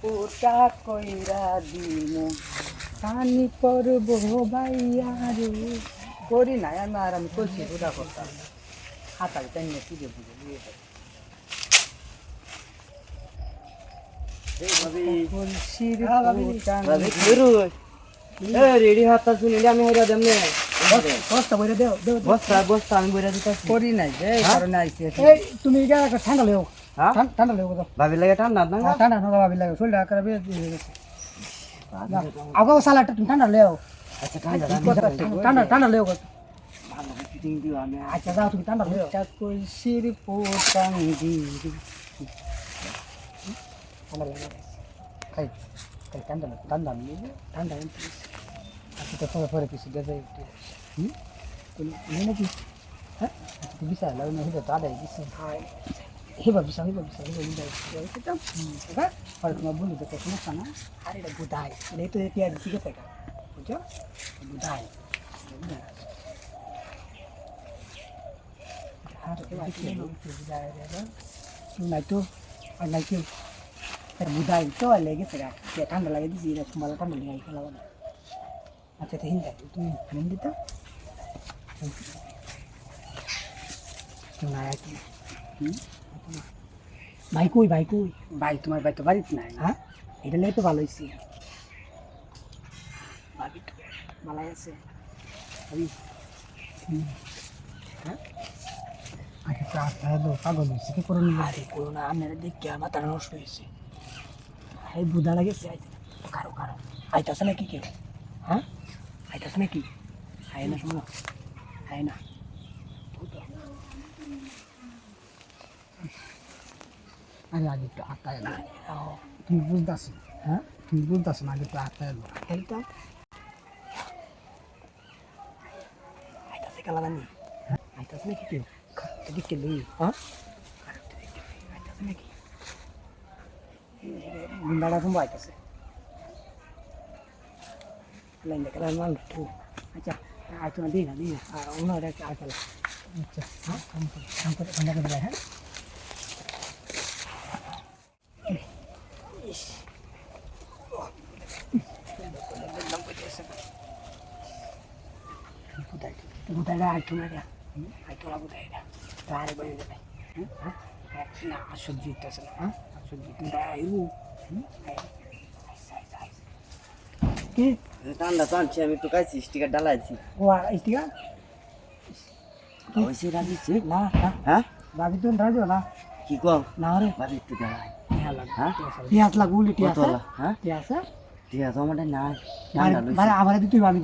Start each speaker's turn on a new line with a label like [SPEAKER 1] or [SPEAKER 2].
[SPEAKER 1] পোটা কইরা দিমু। পানি পরব বাইয়া রে। করি না আমি আর আমি কলসি পোটা করতাম হাতাল টাইম পুজো পুজো দিয়ে দেব।
[SPEAKER 2] রেডি হাতটা শুনিলে আমি
[SPEAKER 1] দেও দেও দেও।
[SPEAKER 2] বস্তা বস্তা আমি
[SPEAKER 1] করি নাই
[SPEAKER 3] তুমি ঠান্ডা লেও।
[SPEAKER 2] হ্যাঁ?
[SPEAKER 3] ঠান- ঠান্ডা লেও কথা
[SPEAKER 2] ভাবি লাগে ঠান্ডা না
[SPEAKER 3] ঠান্ডা ঠান্ডা ভাবি লাগে। শরীরটা আকারে বেশ দিয়ে গেছে আগো সালাটা ঠান্ডা লেও।
[SPEAKER 2] আচ্ছা ঠান্ডা
[SPEAKER 3] ঠান্ডা ঠান্ডা লেও
[SPEAKER 2] দিও
[SPEAKER 3] আচ্ছা যাও তুমি ঠান্ডা লেও।
[SPEAKER 1] এটা কলসির পোটাং দিদি
[SPEAKER 3] ঠান্ডা লাগে
[SPEAKER 1] খাই খাই ঠান্ডা লাগে ঠান্ডা নিয়ে
[SPEAKER 3] ঠান্ডা আচ্ছা তো পরে পরে কিছু দেবে হুম? নাকি হ্যাঁ? আচ্ছা বিশাল লাগে না হিবা তো আদায় দিছে হিবা বিশাল হিবা বিশাল হিবা বিশাল সেটা হ্যাঁ পরে তোমার বন্ধু দেখো সমস্যা না আর এটা বুধাই এটা তো পেঁয়াজ দিকে থেকে বুঝছ বুধাই আর বুধাই নাই তো আর নাই কেউ আর বুধাই তো লেগে থেকে ঠান্ডা লাগে দিছি এটা তোমার ঠান্ডা লেগে খেলাবো না আচ্ছা তো হিন্দা তুমি হিন্দি তো নাই কি ভাই কই ভাই কই?
[SPEAKER 1] ভাই তোমার ভাই তো বাড়িতে নাই।
[SPEAKER 3] হ্যাঁ? এটা লেগে তো ভালো হয়েছে
[SPEAKER 1] ভাবি তো
[SPEAKER 3] মালাই আছে। ভাবি। হ্যাঁ? আচ্ছা তো আপনারা তো পাগল হয়েছে কি করুন আরে করো না আপনারা দেখে আমার তারা নষ্ট হয়েছে এই বুধা লাগেছে আইতে কারও কারও। আইতাছে নাকি কেউ? হ্যাঁ? আইতাছে নাকি? আয় না শোনো। আয় না। আরে আগে একটু আত্মায় না তুমি বুঝতেছো হ্যাঁ তুমি বুঝতেছো না আগে একটু আত্মায় এলো খেলতাম আইতাছে কালাগানি হ্যাঁ আইতাছে নাকি কেউ এদিকে লই হ্যাঁ আইতাছে নাকি গুন্ডাটা কুম্ভ আইতাছে লাইন দেখে লাইন মাল তো আচ্ছা আইতো না দিই না দিই না আর অন্য একটা আইতালা আচ্ছা হ্যাঁ কাম করে কাম করে ঠান্ডা করে দেয় হ্যাঁ বুধাইটা আইতো না রে আইতো না বুধাইটা তারে বলে দেবে না সবজি ইত্যাছে না হ্যাঁ সবজি তোমরা কি
[SPEAKER 2] ঠান্ডা তো আমি একটু স্টিকার ডালাইছি
[SPEAKER 3] ও আর ইস্তিকা
[SPEAKER 2] হয়েছে রাজিছে
[SPEAKER 3] না না
[SPEAKER 2] হ্যাঁ
[SPEAKER 3] ভাবি তো রাজো না
[SPEAKER 2] কি কও?
[SPEAKER 3] না রে।
[SPEAKER 2] ভাবি একটু ডালাই হ্যাঁ?
[SPEAKER 3] টিয়াস লাগ উলি টিয়াস
[SPEAKER 2] হ্যাঁ?
[SPEAKER 3] টিয়াস
[SPEAKER 2] ঠিক আছে আমার নাই।
[SPEAKER 3] মানে মানে আমার দিতে ভাবি